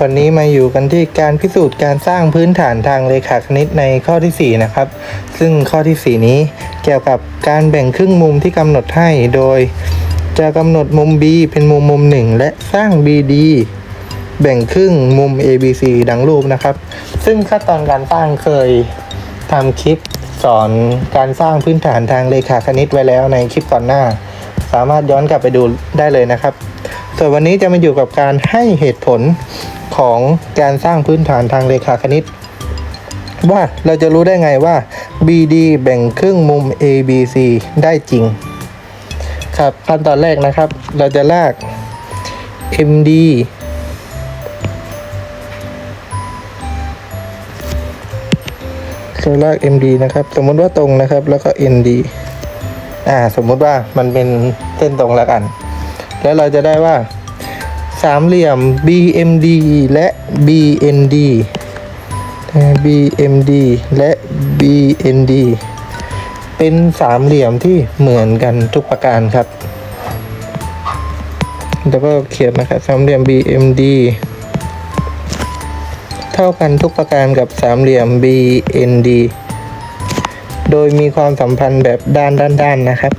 วันนี้มาอยู่กันที่การพิสูจน์การสร้างพื้นฐานทางเลขาคณิตในข้อทีสี่4 นะครับ ซึ่งข้อทีสี่ 4 นี้เกี่ยวกับการแบ่งครึ่งมุมที่กำหนดให้โดย จะกำหนดมุม B เป็นมุมมุมหนึ่งและสร้าง BD แบ่งครึ่งมุม ABC ดังรูปนะครับ ซึ่งขั้นตอนการสร้างเคยทำคลิปสอนการสร้างพื้นฐานทางเลขาคณิตไว้แล้วในคลิปก่อนหน้า สามารถย้อนกลับไปดูได้เลยนะครับ ส่วนวันนี้จะมาอยู่กับการให้เหตุผล ของการสร้างพื้นฐานทางเลขาคณิต ว่าเราจะรู้ได้ไงว่า BD แบ่งครึ่งมุม ABC ได้จริง ครับขั้นตอนแรกนะครับ เราจะลาก MD เราลาก MD นะครับ สมมติว่าตรงนะครับ แล้วก็ ND อ่า สมมติว่ามันเป็นเส้นตรงแล้วกัน แล้วเราจะได้ว่า สามเหลี่ยม BMD และ BND BMD และ BND เป็นสามเหลี่ยมที่เหมือนกันทุกประการครับ แล้วก็เขียนนะครับสามเหลี่ยม BMD เท่ากันทุกประการกับสามเหลี่ยม BND โดยมีความสัมพันธ์แบบด้านด้านด้านนะครับ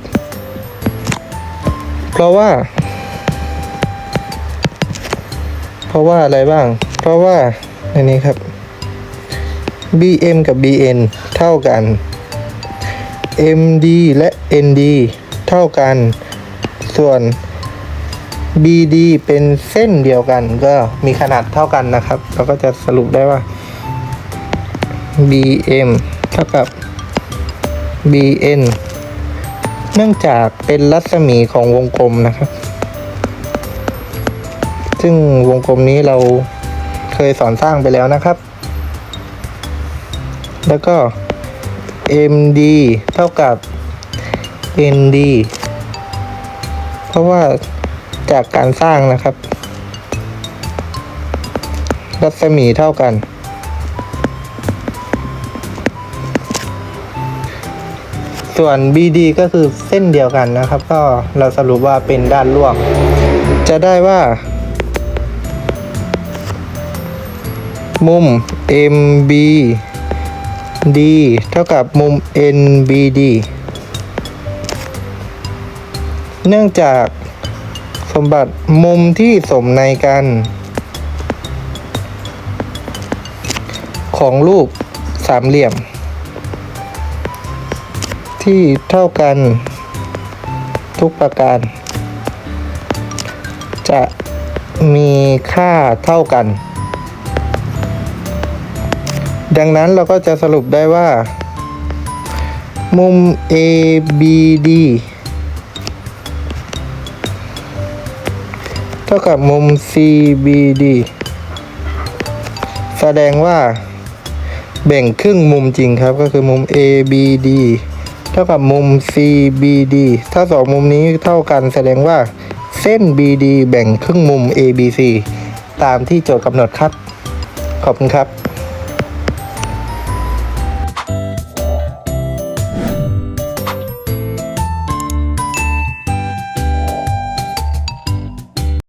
เพราะว่า ราะว่าอะไรบ้าง เพราะว่าอันนี้ครับ BM กับ BN เท่ากัน MD และ ND เท่ากัน ส่วน BD เป็นเส้นเดียวกัน ก็มีขนาดเท่ากันนะครับ เราก็จะสรุปได้ว่า BM เท่ากับ BN เนื่องจากเป็นรัศมีของวงกลมนะครับ ซึ่งวงกลมนี้เราเคยสอนสร้างไปแล้วนะครับ แล้วก็ MD เท่ากับ ND เพราะว่าจากการสร้างนะครับ รัศมีเท่ากัน ส่วน BD ก็คือเส้นเดียวกันนะครับ ก็เราสรุปว่าเป็นด้านร่วมจะได้ว่า มุม MBD เท่ากับมุม NBD เนื่องจากสมบัติมุมที่สมในกัน ของรูปสามเหลี่ยม ที่เท่ากันทุกประการ จะมีค่าเท่ากัน ดังนั้นเราก็จะสรุปได้ว่า มุม ABD เท่ากับมุม CBD แสดงว่าแบ่งครึ่งมุมจริงครับก็คือมุม ABD เท่ากับมุม CBD ถ้าสองมุมนี้เท่ากันแสดงว่าเส้น BD แบ่งครึ่งมุม ABC ตามที่โจทย์กำหนดครับ ขอบคุณครับ